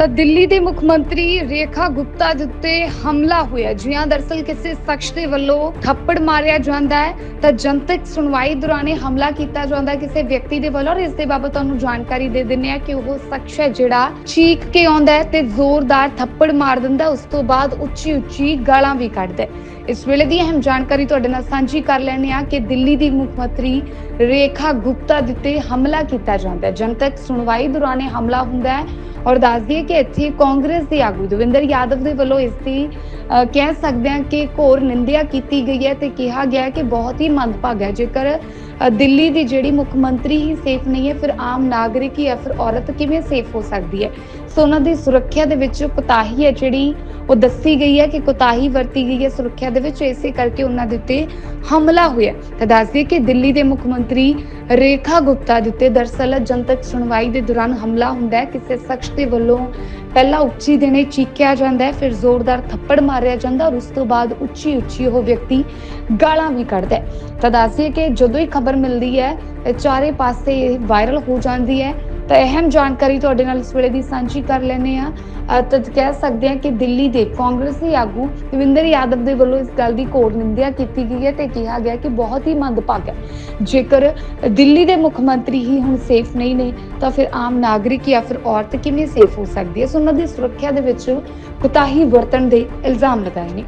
ਤਾਂ ਦਿੱਲੀ ਦੇ ਮੁੱਖ ਮੰਤਰੀ ਰੇਖਾ ਗੁਪਤਾ ਦੇ ਉੱਤੇ ਹਮਲਾ ਹੋਇਆ। ਜੀ ਹਾਂ ਦਰਸਲ ਕਿਸੇ ਸ਼ਖਸ ਦੇ ਵੱਲੋਂ ਥੱਪੜ ਮਾਰਿਆ ਜਾਂਦਾ ਹੈ, ਤਾਂ ਜਨਤਕ ਸੁਣਵਾਈ ਦੌਰਾਨ ਹਮਲਾ ਕੀਤਾ ਜਾਂਦਾ ਕਿਸੇ ਵਿਅਕਤੀ ਦੇ ਵੱਲੋਂ। ਔਰ ਇਸ ਦੇ ਬਾਬਤ ਤੁਹਾਨੂੰ ਜਾਣਕਾਰੀ ਦੇ ਦਿੰਨੇ ਆ ਕਿ ਉਹ ਸ਼ਖਸ ਹੈ ਜਿਹੜਾ ਚੀਕ ਕੇ ਆਉਂਦਾ ਹੈ ਤੇ ਜ਼ੋਰਦਾਰ ਥੱਪੜ ਮਾਰ ਦਿੰਦਾ ਉਸ ਤੋਂ ਬਾਅਦ ਉੱਚੀ ਉੱਚੀ ਗਾਲਾਂ ਵੀ ਕੱਢਦਾ ਹੈ। ਇਸ ਵੇਲੇ ਦੀ ਅਹਿਮ ਜਾਣਕਾਰੀ ਤੁਹਾਡੇ ਨਾਲ ਸਾਂਝੀ ਕਰ ਲੈਣੇ ਆ ਕਿ ਦਿੱਲੀ ਦੀ ਮੁੱਖ ਮੰਤਰੀ ਰੇਖਾ ਗੁਪਤਾ ਦੇ ਉੱਤੇ ਹਮਲਾ ਕੀਤਾ ਜਾਂਦਾ ਹੈ। ਜਨਤਕ ਸੁਣਵਾਈ ਦੌਰਾਨ ਹਮਲਾ ਹੁੰਦਾ ਹੈ। ਔਰ ਦੱਸ ਦਈਏ ਕਿ ਇੱਥੇ ਕਾਂਗਰਸ ਦੇ ਆਗੂ ਦਵਿੰਦਰ ਯਾਦਵ ਦੇ ਵੱਲੋਂ ਇਸ ਦੀ ਕਹਿ ਸਕਦੇ ਹਾਂ ਕਿ ਘੋਰ ਨਿੰਦਿਆ ਕੀਤੀ ਗਈ ਹੈ ਤੇ ਕਿਹਾ ਗਿਆ ਹੈ ਕਿ ਬਹੁਤ ਹੀ ਮੰਦਭਾਗਾ ਹੈ। ਜੇਕਰ ਦਿੱਲੀ ਦੀ ਜਿਹੜੀ ਮੁੱਖ ਮੰਤਰੀ ਹੀ ਸੇਫ ਨਹੀਂ ਹੈ, ਫਿਰ ਆਮ ਨਾਗਰਿਕ ਹੀ ਜਾਂ ਫਿਰ ਔਰਤ ਕਿਵੇਂ ਸੇਫ ਹੋ ਸਕਦੀ ਹੈ? ਸੋ ਉਹਨਾਂ ਦੀ ਸੁਰੱਖਿਆ ਦੇ ਵਿੱਚ ਕੋਤਾਹੀ ਹੈ ਜਿਹੜੀ ਉਹ ਦੱਸੀ ਗਈ ਹੈ ਕਿ ਕੋਤਾਹੀ ਵਰਤੀ ਗਈ ਹੈ ਸੁਰੱਖਿਆ ਦੇ ਵਿੱਚ, ਇਸੇ ਕਰਕੇ ਉਹਨਾਂ ਦੇ ਉੱਤੇ ਹਮਲਾ ਹੋਇਆ ਤਾਂ ਦੱਸ ਕਿ ਦਿੱਲੀ ਦੇ ਮੁੱਖ ਮੰਤਰੀ ਰੇਖਾ ਗੁਪਤਾ ਦੇ ਉੱਤੇ ਦਰਸਲ ਜਨਤਕ ਸੁਣਵਾਈ ਦੇ ਦੌਰਾਨ ਹਮਲਾ ਹੁੰਦਾ ਹੈ। ਕਿਸੇ ਸ਼ਖਸ ਦੇ ਵੱਲੋਂ ਪਹਿਲਾਂ ਉੱਚੀ ਦੇਣੇ ਚੀਕਿਆ ਜਾਂਦਾ ਹੈ, ਫਿਰ ਜ਼ੋਰਦਾਰ ਥੱਪੜ ਮਾਰਿਆ ਜਾਂਦਾ ਔਰ ਉਸ ਤੋਂ ਬਾਅਦ ਉੱਚੀ ਉੱਚੀ ਉਹ ਵਿਅਕਤੀ ਗਾਲਾਂ ਵੀ ਕੱਢਦਾ ਹੈ। ਤਾਂ ਦੱਸ ਕਿ ਜਦੋਂ ਹੀ ਖਬਰ ਮਿਲਦੀ ਹੈ ਚਾਰੇ ਪਾਸੇ ਇਹ ਵਾਇਰਲ ਹੋ ਜਾਂਦੀ ਹੈ। ਤਾਂ ਅਹਿਮ ਜਾਣਕਾਰੀ ਤੁਹਾਡੇ ਨਾਲ ਇਸ ਵੇਲੇ ਦੀ ਸਾਂਝੀ ਕਰ ਲੈਨੇ ਆ ਤਾਂ ਕਹਿ ਸਕਦੇ ਹਾਂ ਕਿ ਦਿੱਲੀ ਦੇ ਕਾਂਗਰਸੀ ਆਗੂ ਦਵਿੰਦਰ ਯਾਦਵ ਦੇ ਵੱਲੋਂ ਇਸ ਗੱਲ ਦੀ ਘੋਰ ਨਿੰਦਿਆ ਕੀਤੀ ਗਈ ਹੈ ਤੇ ਕਿਹਾ ਗਿਆ ਕਿ ਬਹੁਤ ਹੀ ਮੰਦਭਾਗ ਹੈ। ਜੇਕਰ ਦਿੱਲੀ ਦੇ ਮੁੱਖ ਮੰਤਰੀ ਹੀ ਹੁਣ ਸੇਫ ਨਹੀਂ ਨੇ, ਤਾਂ ਫਿਰ ਆਮ ਨਾਗਰਿਕ ਜਾਂ ਫਿਰ ਔਰਤ ਕਿਵੇਂ ਸੇਫ ਹੋ ਸਕਦੀ ਹੈ? ਸੋ ਉਹਨਾਂ ਦੀ ਸੁਰੱਖਿਆ ਦੇ ਵਿੱਚ ਕੁਤਾਹੀ ਵਰਤਣ ਦੇ ਇਲਜ਼ਾਮ ਲਗਾਏ ਨੇ।